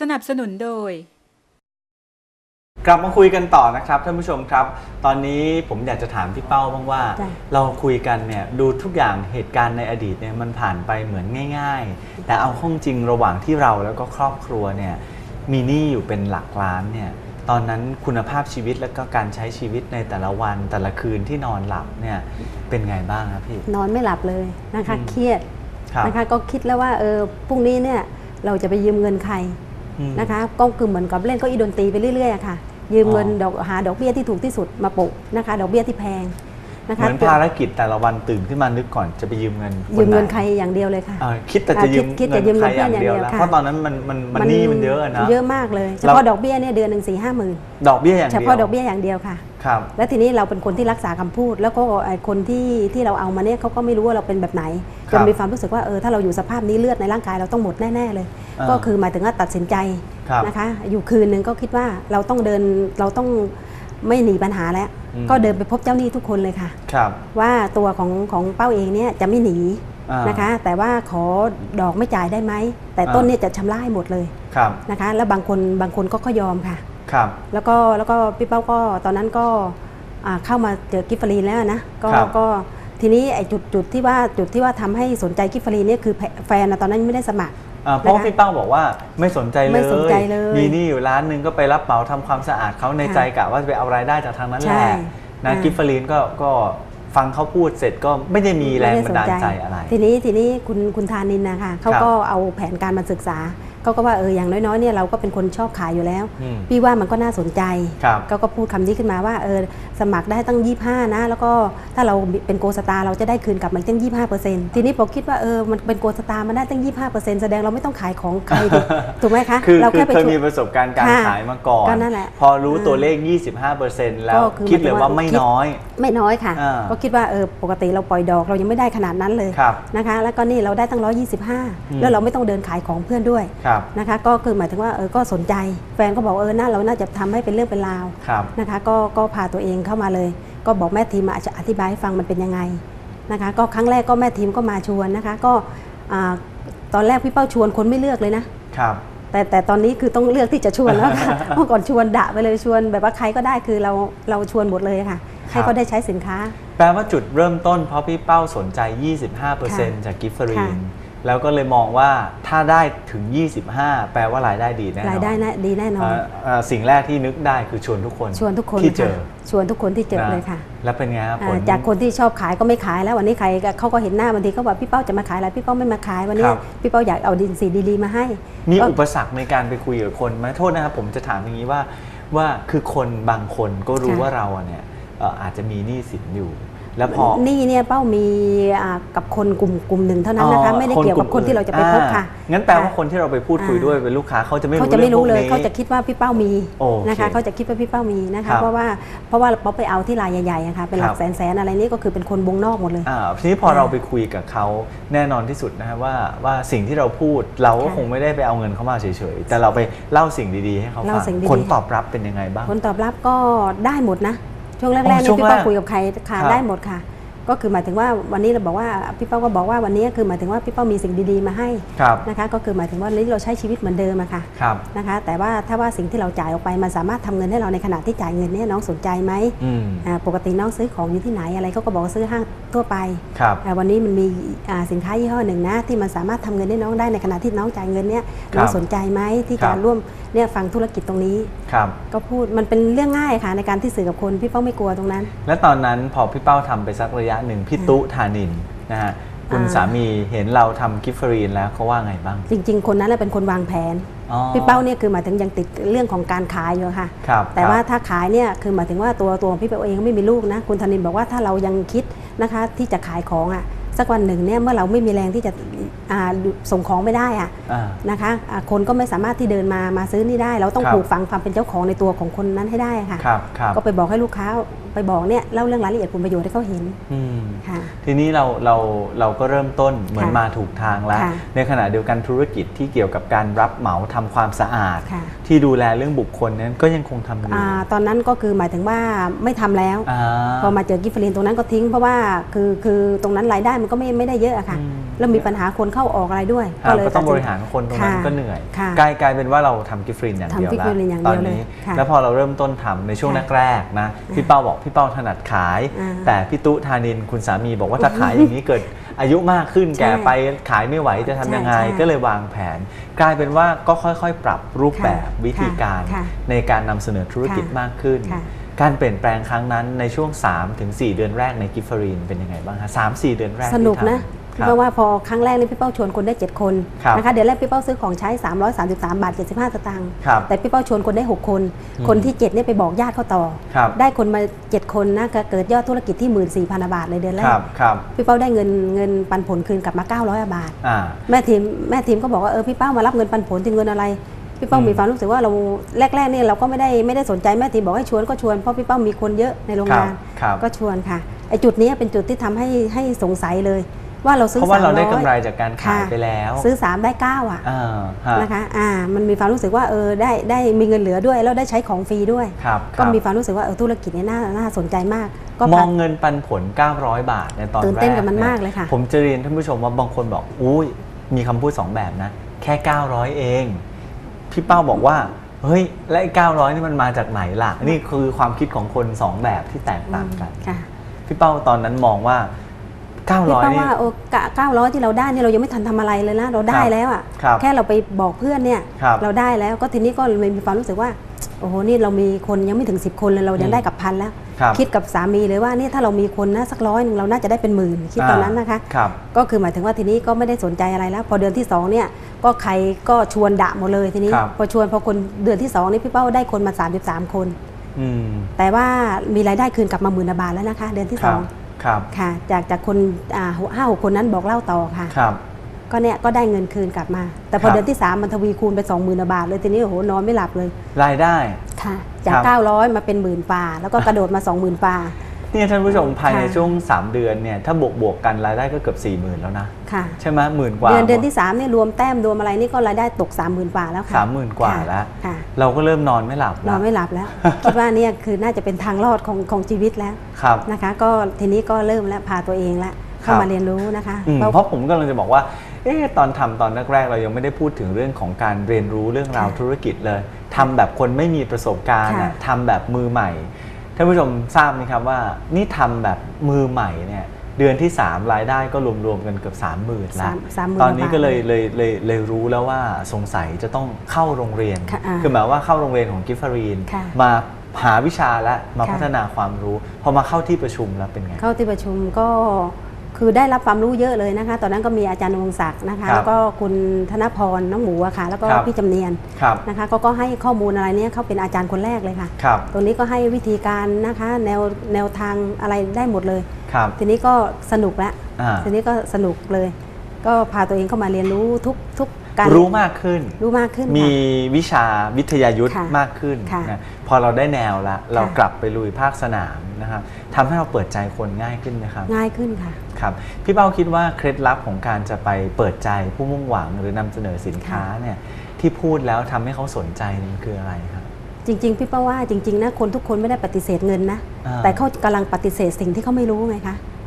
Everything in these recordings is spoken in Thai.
สนับสนุนโดย กลับมาคุยกันต่อนะครับท่านผู้ชมครับ ตอนนี้ผมอยากจะถามพี่เป้าบ้างว่า จ้ะ เราคุยกันเนี่ยดูทุกอย่างเหตุการณ์ในอดีตเนี่ยมันผ่านไปเหมือนง่าย ๆ แต่เอาข้องจริงระหว่างที่เราแล้วก็ครอบครัวเนี่ยมีหนี้อยู่เป็นหลักล้านเนี่ยตอนนั้นคุณภาพชีวิตแล้วก็การใช้ชีวิตในแต่ละวันแต่ละคืนที่นอนหลับเนี่ยเป็นไงบ้างครับพี่ นอนไม่หลับเลยนะคะ อืม เครียดครับ นะคะ ก็คิดแล้วว่าเออพรุ่งนี้เนี่ยเราจะไปยืมเงินใครอืม นะคะก็คือเหมือนกับเล่นเก็อีดนตรีไปเรื่อยๆอะค่ะ ยืมเงินอ๋อดอกหาดอกเบี้ยที่ถูกที่สุดมาโปะนะคะ ดอกเบี้ยที่แพงนะเหคะมือนภารกิจแต่ละวันตื่นขึ้นมานึกก่อนจะไปยืมเงินยืมเงินไหใครอย่างเดียวเลยค่ะเออคิดแต่จะยืมคิดคิดจะยืมเงินใครเงินอย่างเดียวเพื่อนอย่างเดียวแล้วค่ะเพราะตอนนั้นมันมันมันหนี้มันเยอะอะนะเยอะมากเลยเฉเราพาะดอกเบี้ยเนี่ยเดือนหนึ่งสี่ห้าหมื่นดอกเบี้ยอย่างเฉเดียวพาะดอกเบี้ยอย่างเดียวค่ะ ครับแล้วทีนี้เราเป็นคนที่รักษาคำพูด แล้วก็ไอ้คนที่ที่เราเอามาเนี่ยเขาก็ไม่รู้ว่าเราเป็นแบบไหนคจรับนมีความรู้สึกว่าเออถ้าเราอยู่สภาพนี้เลือดในร่างกายเราต้องหมดแน่ ๆ เลยอ่าก็คือหมายถึงว่าตัดสินใจครับนะคะ อยู่คืนนึงก็คิดว่าเราต้องเดินเราต้องไม่หนีปัญหาแล้วอืมก็เดินไปพบเจ้าหนี้ทุกคนเลยค่ะครับว่าตัวของของเป้าเองเนี่ยจะไม่หนีอ่านนะคะ แต่ว่าขอดอกไม่จ่ายได้ไหมแต่ต้นอ่าเนี่ยจะชำระให้หมดเลยครับนะคะ แล้วบางคนบางคนก็ก็ยอมค่ะ ครับแล้วก็แล้วก็พี่เป้าก็ตอนนั้นก็อ่าเข้ามาเจอกิฟฟรีนแล้วนะก็ครับก็ทีนี้ไอ้จุดจุดที่ว่าจุดที่ว่าทำให้สนใจกิฟฟรีนเนี่ยคือแฟแฟนนะตอนนั้นไม่ได้สมัครอ่าเพราะนะคะพี่เป้าบอกว่าไม่สนใจเลยไม่สนใจเลยมีหนี้อยู่ร้านหนึงก็ไปรับเหมาทำความสะอาดเขาในค่ะใจกะว่าจะไปเอารายได้จากทางนั้นแหใช่ละนะอ่ากิฟฟรีนก็ก็ฟังเขาพูดเสร็จก็ไม่ได้มีแรงบันดาลใจอะไร ทีนี้ทีนี้คุณคุณธานินนะคะเขาก็เอาแผนการมาศึกษาเขาก็ว่าเอออย่างน้อยๆเนี่ยเราก็เป็นคนชอบขายอยู่แล้ว อืมพี่ว่ามันก็น่าสนใจครับเขาก็พูดคำนี้ขึ้นมาว่าเออสมัครได้ตั้ง 25 นะ แล้วก็ถ้าเราเป็นโกสตาร์เราจะได้คืนกลับมาตั้ง 25ทีนี้พอคิดว่าเออมันเป็นโกสตาร์มันได้ตั้ง 25แสดงเราไม่ต้องขายของใครดิ ถูกไหมคะคือเราคือแค่ไปเคยชวนมีประสบการณ์การค่ะขายมาก่อน ก็นั่นแหละ พอรู้ตัวอ่าเลข 25%แล้วก็คือคิดเลยว่าหมายถึงว่าไม่คิดน้อย ไม่น้อยค่ะ อ่าก็คิดว่าเออปกติเราปล่อยดอกเรายังไม่ได้ขนาดนั้นเลยครับนะคะ แล้วก็นี่เราได้ตั้ง อืม 125 แล้วเราไม่ต้องเดินขายของเพื่อนด้วยครับนะคะก็คือหมายถึงว่าเออก็สนใจ แฟนก็บอกเออน่าเราน่าจะทำให้เป็นเรื่องเป็นราวครับนะคะก็ก็พาตัวเองเข้ามาเลย ก็บอกแม่ทีมมาจะอธิบายให้ฟังมันเป็นยังไงนะคะก็ครั้งแรกก็แม่ทีมก็มาชวนนะคะก็อ่าตอนแรกพี่เป้าชวนคนไม่เลือกเลยนะครับแต่แต่ตอนนี้คือต้องเลือกที่จะชวนแล้วค่ะเมื่อก่อนชวนดะไปเลยชวนแบบว่าใครก็ได้คือเราเราชวนหมดเลยค่ะให้ครับเขาได้ใช้สินค้า แปลว่าจุดเริ่มต้นเพราะพี่เป้าสนใจ 25%จากกิฟฟรีนค่ะ แล้วก็เลยมองว่าถ้าได้ถึง 25 แปลว่ารายได้ดีแน่นอนรายได้นะดีแน่นอนเอ่อเอ่อสิ่งแรกที่นึกได้คือชวนทุกคนชวนทุกคนที่เจอค่ะชวนทุกคนที่เจอนะเลยค่ะ แล้วเป็นไงครับผอ่าลจากคนที่ชอบขายก็ไม่ขายแล้ววันนี้ใครก็เขาก็เห็นหน้าบางทีเขาบอกพี่เป้าจะมาขายอะไรพี่เป้าไม่มาขายวันนี้ครับพี่เป้าอยากเอาดินสีดีๆมาให้ มีก็อุปสรรคในการไปคุยกับคนไหมโทษนะครับผมจะถามอย่างนี้ว่าว่าคือคนบางคนก็รู้ค่ะว่าเราอะเนี่ยเอ่ออาจจะมีหนี้สินอยู่ แล้วพอนี่เนี่ยเป้ามีอ่ากับคนกลุ่มกลุ่มหนึ่งเท่านั้นนะคะไม่ได้เกี่ยวกับคนที่เราจะไปพบค่ะอ่างั้นแปลว่าคนที่เราไปพูดคุยอ่าด้วยเป็นลูกค้าเขาจะไม่รู้เขาจะไม่รู้เลยองพวกนี้เขาจะคิดว่าพี่เป้ามีโอเคนะคะเขาจะคิดว่าพี่เป้ามีนะครัคะบเพราะว่าเพราะว่าเราไปเอาที่รายใหญ่ๆอะค่ะเป็นหลัครักบแสนแสนๆอะไรนี่ก็คือเป็นคนวงนอกหมดเลยอ่าทีนี้พอค่ะเราไปคุยกับเขาแน่นอนที่สุดนะฮะว่าว่าสิ่งที่เราพูดเราก็ค่ะคงไม่ได้ไปเอาเงินเขามาเฉยๆแต่เราไปเล่าสิ่งดีๆให้เขาเล่าฟังสิ่งดีๆผลตอบรับเป็นยังไงบ้างผลตอบรับก็ได้หมดนะ ช่วงแรอ๋กอๆช่วนี่งพี่เป้าแรกคุยกับใครค่ะครับได้หมดค่ะ ก็คือหมายถึงว่าวันนี้เราบอกว่าพี่เป้าก็บอกว่าวันนี้คือหมายถึงว่าพี่เป้ามีสิ่งดีๆมาให้ครับนะคะก็คือหมายถึงว่าวันนี้เราใช้ชีวิตเหมือนเดิมอะค่ะครับนะคะแต่ว่าถ้าว่าสิ่งที่เราจ่ายออกไปมันสามารถทำเงินให้เราในขณะที่จ่ายเงินเนี่ยน้องสนใจไหมอืมอ่าปกติน้องซื้อของอยู่ที่ไหนอะไรเขาก็บอกว่าซื้อห้างทั่วไปครับอ่าวันนี้มันมีอ่าสินค้ายี่ห้อหนึ่งนะที่มันสามารถทำเงินให้น้องได้ในขณะที่น้องจ่ายเงินเนี่ยครับน้องสนใจไหมที่ครัจะบร่วมเนี่ยฟังธุรกิจตรงนี้ครับก็พูดมันเป็นเรื่องง่ายค่ะในการที่สื่อกับคนพี่เป้าไม่กลัวตรงนั้น และตอนนั้นพอพี่เป้าทำไปสักระยะหนึ่งพี่ตุธานินนะฮะคุณอ่าสามีเห็นเราทำกิฟฟรีนแล้วเขาว่าไงบ้าง จริง ๆ คนนั้นแหละเป็นคนวางแผนอ๋อพี่เป้าเนี่ยคือหมายถึงยังติดเรื่องของการขายอยู่ค่ะครับแต่ครับว่าถ้าขายเนี่ยคือหมายถึงว่าตัวตัวพี่เป้าเองก็ไม่มีลูกนะ คุณธนินบอกว่าถ้าเรายังคิดนะคะที่จะขายของอะ สักวันหนึ่งเนี่ยเมื่อเราไม่มีแรงที่จะอ่าส่งของไม่ได้อะอ่านะคะอ่าคนก็ไม่สามารถที่เดินมามาซื้อนี่ได้ เราต้องครับปลูกฝังความเป็นเจ้าของในตัวของคนนั้นให้ได้ค่ะครับครับก็ไปบอกให้ลูกค้าไปบอกเนี่ยเล่าเรื่องรายละเอียดผลประโยชน์ให้เขาเห็นอืมค่ะทีนี้เราเราเราก็เริ่มต้นเหมือนค่ะมาถูกทางแล้วค่ะในขณะเดียวกันธุรกิจที่เกี่ยวกับการรับเหมาทำความสะอาดค่ะที่ดูแลเรื่องบุคคลนั้นก็ยังคงทำอยู่อ่าตอนนั้นก็คือหมายถึงว่าไม่ทำแล้วอ่าพอมาเจอกิฟฟลินตรงนั้นก็ทิ้งเพราะว่าคือคือตรงนั้นรายได้มันก็ไม่ไม่ได้เยอะอะค่ะอืมแล้วมีปัญหาคนเข้าออกอะไรด้วยอ่าก็ต้องตัดสินบริหารคนตรงนั้นค่ะก็เหนื่อยค่ะกลายกลายเป็นว่าเราทำกิฟต์ฟรินอย่างเดียวทำกิฟต์ฟรินอย่างตเดีอนยวเลยนี้ค่ะแล้วพอเราเริ่มต้นทำในช่วงค่ะแรกๆนะพี่เป้าบอกพี่เป้าถนัดขายอ่าแต่พี่ตุธานินคุณสามีบอกว่าถ้าขายอย่างนี้เกิด อายุมากขึ้นใช่แก่ไปขายไม่ไหวจะทำยังไงใช่ใช่ก็เลยวางแผน กลายเป็นว่าก็ค่อยๆ ปรับรูปแบบค่ะวิธีการค่ะในการนำเสนอธุรกิจค่ะมากขึ้นค่ะการเปลี่ยนแปลงครั้งนั้นในช่วง 3-4 เดือนแรกในกิฟฟรีนเป็นยังไงบ้างคะสามสี่เดือนแรกสนุกที่ทำนะครับ เพราะว่าพอครั้งแรกนี่พี่เป้าชวนคนได้ 7 คนครับนะคะเดี๋ยวแรกพี่เป้าซื้อของใช้ 333 บาท 75 สตางค์ครับแต่พี่เป้าชวนคนได้ 6 คนอืมคนที่7เนี่ยไปบอกญาติเขาต่อครับได้คนมา 7 คนนะก็เกิดยอดธุรกิจที่ 14,000 บาทเลยเดือนแรคกรับครับพี่เป้าได้เงินเงินปันผลคืนกลับมา 900 บาทอ่าแม่ทีมแม่ทีมก็บอกว่าเออพี่เป้ามารับเงินปันผลที่เงินอะไรพี่เป้าอืมมีความรู้สึกว่าเราแรกๆเนี่ยเราก็ไม่ได้ไม่ได้สนใจแม่ทีมบอกให้ชวนก็ชวนเพราะพี่เป้ามีคนเยอะในโรงงานครับก็ชวนค่ะไอจุดนี้เป็นจุดที่ทำให้ให้สงสัยเลย ว่าเราซื้อเพราะว่าเราได้300กำไรจากการขายค่ะไปแล้ว ซื้อ 3 ได้ 9 อะอ่าฮะนะคะอ่ามันมีความรู้สึกว่าเออได้ได้มีเงินเหลือด้วย แล้วได้ใช้ของฟรีด้วยครับก็รับมีความรู้สึกว่าเออธุรกิจเนี้น่าน่าสนใจมาก ก็มผ่าอนงเงินปันผล 900 บาทในตอนแรกตื่นเต้นกับมันยมากเลยค่ะ ผมจะเรียนท่านผู้ชมว่าบางคนบอกอุ้ยมีคำพูด 2 แบบนะ แค่ 900 เอง พี่เป้าบอกว่าเฮ้ย และไอ้900 นี่มันมาจากไหนล่ะ นี่คือความคิดของคน 2 แบบที่แตกต่างกันค่ะพี่เป้าตอนนั้นมองว่าพี่ 900เป้านี่ว่าโอ้เก้าร้อยที่เราได้เนี่ยเรายังไม่ทันทำอะไรเลยนะเราได้แล้วอะครับแค่เราไปบอกเพื่อนเนี่ยครับเราได้แล้วก็ทีนี้ก็เลยมีความรู้สึกว่าโอ้โหนี่เรามีคนยังไม่ถึง 10 คนเลยเรายัอืงมได้กับพันแล้วครับคิดกับสามีเลยว่านี่ถ้าเรามีคนนะสักร้อยหนึงเราน่าจะได้เป็นหมื่นคิดตอนนั้นนะคะครับก็คือหมายถึงว่าทีนี้ก็ไม่ได้สนใจอะไรแล้ว พอเดือนที่สองเนี่ยก็ใครก็ชวนดะหมดเลยทีนี้ครับพอชวนพอคนเดือนที่สองนี่พี่เป้าได้คนมา 33 คนอืมแต่ว่ามีรายได้คืนกลับมาหมื่นบาทแล้วนะคะ เดือนที่คสรัอบง ครับค่ะจากจากคนอ่าห้าหกคนนั้นบอกเล่าต่อค่ะครับก็เนี่ยก็ได้เงินคืนกลับมา แต่พครัอบเดือนที่ 3 มันทวีคูณไป 20,000บาทเลยทีนี้โอ้โหนอนไม่หลับเลย รายได้ค่ะจากครับ900 มาเป็นหมื่นป่าแล้วก็กระโดดมา 20,000ป่า เนี่ยท่านผู้ชมภายในค่ะช่วง 3 เดือนเนี่ยถ้าบวกบวกๆกันรายได้ก็เกือบ4 0,000แล้วนะค่ะใช่ไหมหมื่นกว่าเดือนเดือนที่3เนี่ยรวมแต้มรวมอะไรนี่ก็รายได้ตก 30,000ป่าแล้วค่ะสามหมื่นกว่าค่ะแล้วค่ะเราก็เริ่มนอนไม่หลับนแล้อวนไม่หลับแล้วคิดว่าเนี่ยคือน่าจะเป็นทางรอดของของชีวิตแล้วครับนะคะ ก็ทีนี้ก็เริ่มแล้วพาตัวเองแล้วเข้าครับมาเรียนรู้นะคะอืมเพราะเพราะผมกำลังจะบอกว่าเอ๊ะตอนทำตอนแรกๆเรายังไม่ได้พูดถึงเรื่องของการเรียนรู้เรื่องราวค่ะธุรกิจเลยทำแบบคนไม่มีประสบการณ์ค่ะอะทำแบบมือใหม่ ท่านผู้ชมทราบไหมครับว่านี่ทำแบบมือใหม่เนี่ยเดือนที่ 3 รายได้ก็รวมๆกันเกือบ3 0,000แล้วสามสามหมื่นตอนนี้บาทก็เลยเลยเลยเลยรู้แล้วว่าสงสัยจะต้องเข้าโรงเรียนค่ะอ่าคือหมายว่าเข้าโรงเรียนของกิฟฟารีนค่ะมาหาวิชาและมาค่ะพัฒนาความรู้ พอมาเข้าที่ประชุมแล้วเป็นไง เข้าที่ประชุมก็ คือได้รับความรู้เยอะเลยนะคะ ตอนนั้นก็มีอาจารย์วงศักดิ์นะคะครับแล้วก็คุณธนพรน้องหมูอะค่ะ แล้วก็ครับพี่จำเนียนครับนะคะก็ก็ให้ข้อมูลอะไรเนี้ยเขาเป็นอาจารย์คนแรกเลยค่ะครับตรงนี้ก็ให้วิธีการนะคะ แนวแนวทางอะไรได้หมดเลยครับทีนี้ก็สนุกแล้วอ่าทีนี้ก็สนุกเลย ก็พาตัวเองเข้ามาเรียนรู้ทุกทุก การรู้มากขึ้น รู้มากขึ้นมีค่ะวิชาวิทยายุทธ์ค่ะมากขึ้นค่ะนะพอเราได้แนวละเราค่ะกลับไปลุยภาคสนามนะครับทำให้เราเปิดใจคนง่ายขึ้นไหมครับ ง่ายขึ้นค่ะครับพี่เป้าคิดว่าเคล็ดลับของการจะไปเปิดใจผู้มุ่งหวังหรือนำเสนอสินค้าเนี่ยที่พูดแล้วทำให้เขาสนใจนี่มันคืออะไรครับจริง ๆ พี่ป้าว่าจริงๆนะคนทุกคนไม่ได้ปฏิเสธเงินนะอ่าแต่เขากำลังปฏิเสธสิ่งที่เขาไม่รู้ไงคะอ่า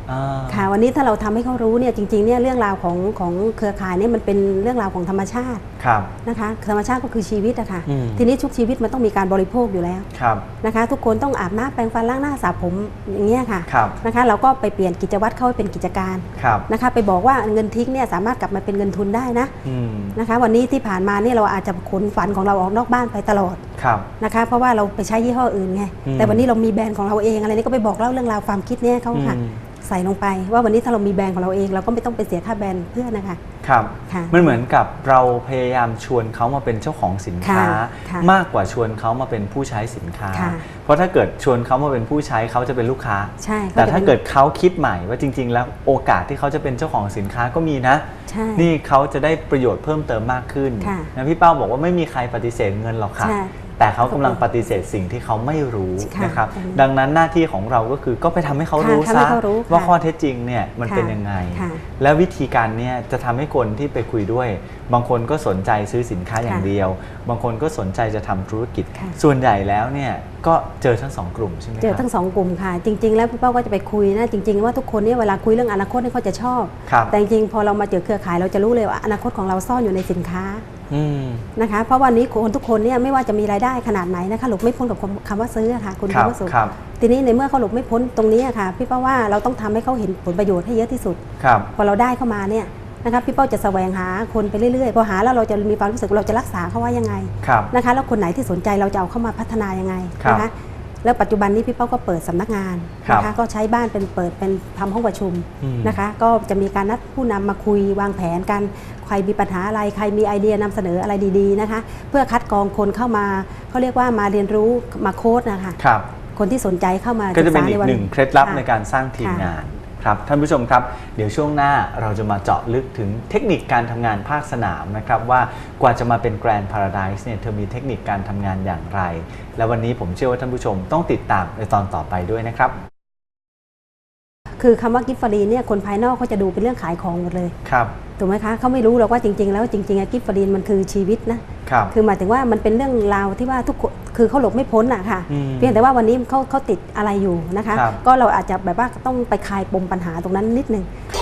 ค่ะวันนี้ถ้าเราทำให้เขารู้เนี่ยจริงๆเนี่ยเรื่องราวของของเครือข่ายเนี่ยมันเป็นเรื่องราวของธรรมชาติครับนะคะธรรมชาติก็คือชีวิตอะค่ะอืมทีนี้ทุกชีวิตมันต้องมีการบริโภคอยู่แล้วครับนะคะทุกคนต้องอาบน้ำแปรงฟันล้างหน้าสระผมอย่างเงี้ยค่ะครับนะคะเราก็ไปเปลี่ยนกิจวัตรเข้าให้เป็นกิจการครับนะคะไปบอกว่าเงินทิ้งเนี่ยสามารถกลับมาเป็นเงินทุนได้นะอืมนะคะวันนี้ที่ผ่านมาเนี่ยเราอาจจะขนฝันของเราออกนอกบ้านไปตลอดครับนะคะเพราะว่าเราไปใช้ยี่ห้ออื่นไงอืมแต่วันนี้เรามีแบรนด์ของเราเองอะไรนี่ก็ไปบอกเล่าเรื่องราวความคิดเนี่ยเขาค่ะอืม ใส่ลงไป ว่าวันนี้ถ้าเรามีแบรนด์ของเราเอง เราก็ไม่ต้องไปเสียค่าแบรนด์เพื่อนนะคะครับค่ะ มันเหมือนกับเราพยายามชวนเขามาเป็นเจ้าของสินค้า ค่ะค่ะมากกว่าชวนเขามาเป็นผู้ใช้สินค้า ค่ะ เพราะถ้าเกิดชวนเขามาเป็นผู้ใช้เขาจะเป็นลูกค้า ใช่แต่ถ้าจะป็นเกิดเขาคิดใหม่ว่าจริง ๆ แล้วโอกาสที่เขาจะเป็นเจ้าของสินค้าก็มีนะ ใช่ นี่เขาจะได้ประโยชน์เพิ่มเติมมากขึ้นค่ะนะพี่เป้าบอกว่าไม่มีใครปฏิเสธเงินหรอกค่ะ ใช่ แต่เขากำลังปฏิเสธสิ่งที่เขาไม่รู้ค่ะนะครับอืมดังนั้นหน้าที่ของเราก็คือก็ไปทำให้เขาค่ะรู้ทำให้ซะเขารู้ว่าค่ะข้อเท็จจริงเนี่ยมันค่ะเป็นยังไงค่ะแล้ววิธีการเนี่ยจะทำให้คนที่ไปคุยด้วย บางคนก็สนใจซื้อสินค้าอย่างค่ะเดียว บางคนก็สนใจจะทำธุรกิจค่ะส่วนใหญ่แล้วเนี่ยก็เจอทั้งสองกลุ่มใช่ไหมเจอครับทั้งสองกลุ่มค่ะ จริง ๆ แล้วพี่เป้าก็จะไปคุยนะจริง ๆ ว่าทุกคนเนี่ยเวลาคุยเรื่องอนาคตเนี่ยเขาจะชอบครับแต่จริงๆพอเรามาเจอเครือข่ายเราจะรู้เลยว่าอนาคตของเราซ่อนอยู่ในสินค้าอืม นะคะเพราะวันนี้คนทุกคนเนี่ยไม่ว่าจะมีรายได้ขนาดไหนนะคะหลบไม่พ้นกับคำว่าซื้ออะค่ะคุณครับคำว่าสุขครับทีนี้ในเมื่อเขาหลบไม่พ้นตรงนี้อะค่ะ พี่เป้าว่าเราต้องทำให้เขาเห็นผลประโยชน์ให้เยอะที่สุดครับพอเราได้เข้ามาเนี่ยนะคะพี่เป้าจะแสวงหาคนไปเรื่อยๆพอหาแล้วเราจะมีความรู้สึกว่าเราจะรักษาเขาว่ายังไงครับนะคะแล้วคนไหนที่สนใจเราจะเอาเข้ามาพัฒนายังไงครับนะคะ แล้วปัจจุบันนี้พี่เป้าก็เปิดสำนักงานครับนะคะก็ใช้บ้านเป็นเปิดเป็นทำห้องประชุมอืมนะคะ ก็จะมีการนัดผู้นำมาคุยวางแผนกันใครมีปัญหาอะไรใครมีไอเดียนำเสนออะไรดีๆนะคะ เพื่อคัดกรองคนเข้ามาเขาเรียกว่ามาเรียนรู้มาโค้ดนะคะครับคนที่สนใจเข้ามาก็จะเป็นศึอีษากหนึ่งวัเคล็ดลับค่ะในการสร้างทีมค่ะงาน ครับท่านผู้ชมครับเดี๋ยวช่วงหน้าเราจะมาเจาะลึกถึงเทคนิคการทำงานภาคสนามนะครับว่ากว่าจะมาเป็นแกรนด์พาราไดส์เนี่ยเธอมีเทคนิคการทำงานอย่างไร และวันนี้ผมเชื่อว่าท่านผู้ชมต้องติดตามในตอนต่อไปด้วยนะครับ คือคำว่ากิฟต์ฟรีเนี่ยคนภายนอกเขาจะดูเป็นเรื่องขายของหมดเลย ครับ ถูกไหมคะเขาไม่รู้หรอกว่าจริง ๆ แล้วจริงๆอะกิฟต์ฟรีมันคือชีวิตนะ ครับคือหมายถึงว่ามันเป็นเรื่องราวที่ว่าทุกคนคือเขาหลบไม่พ้นอะค่ะ อืมเพียงแต่ว่าวันนี้เขาเขาติดอะไรอยู่นะคะ ครับ ก็เราอาจจะแบบว่าต้องไปคลายปมปัญหาตรงนั้นนิดนึงค